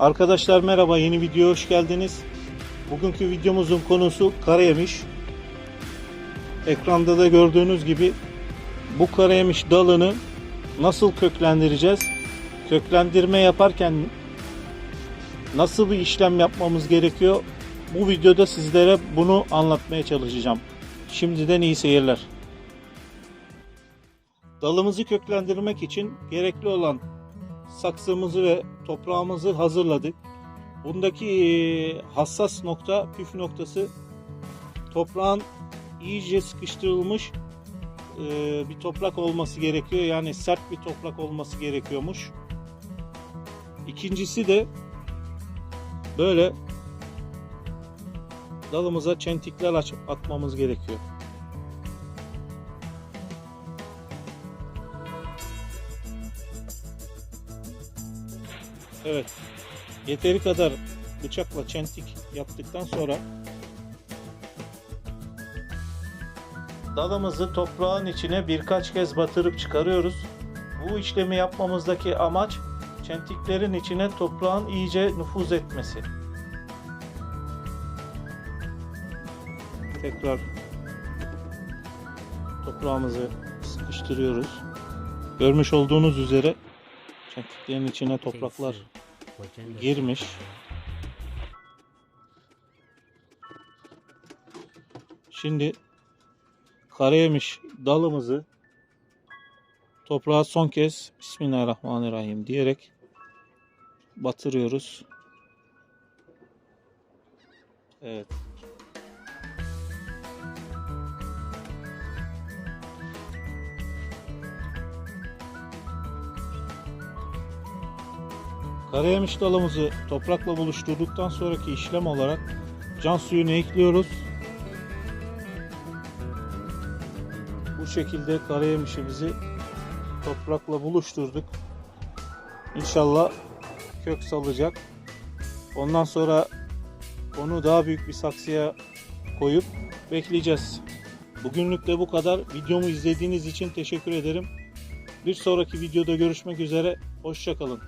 Arkadaşlar merhaba yeni videoya hoş geldiniz. Bugünkü videomuzun konusu karayemiş. Ekranda da gördüğünüz gibi bu karayemiş dalını nasıl köklendireceğiz? Köklendirme yaparken nasıl bir işlem yapmamız gerekiyor? Bu videoda sizlere bunu anlatmaya çalışacağım. Şimdiden iyi seyirler. Dalımızı köklendirmek için gerekli olan saksımızı ve toprağımızı hazırladık. Bundaki e, hassas nokta, püf noktası toprağın iyice sıkıştırılmış e, bir toprak olması gerekiyor. Yani sert bir toprak olması gerekiyormuş. İkincisi de böyle dalımıza çentikler atmamız gerekiyor. Evet. Yeteri kadar bıçakla çentik yaptıktan sonra dalımızı toprağın içine birkaç kez batırıp çıkarıyoruz. Bu işlemi yapmamızdaki amaç çentiklerin içine toprağın iyice nüfuz etmesi. Tekrar toprağımızı sıkıştırıyoruz. Görmüş olduğunuz üzere çentiklerin içine topraklar girmiş. Şimdi karayemiş dalımızı toprağa son kez Bismillahirrahmanirrahim diyerek batırıyoruz. Evet. Karayemiş dalımızı toprakla buluşturduktan sonraki işlem olarak can suyunu ekliyoruz. Bu şekilde karayemişimizi toprakla buluşturduk. İnşallah kök salacak. Ondan sonra onu daha büyük bir saksıya koyup bekleyeceğiz. Bugünlük de bu kadar. Videomu izlediğiniz için teşekkür ederim. Bir sonraki videoda görüşmek üzere. Hoşçakalın.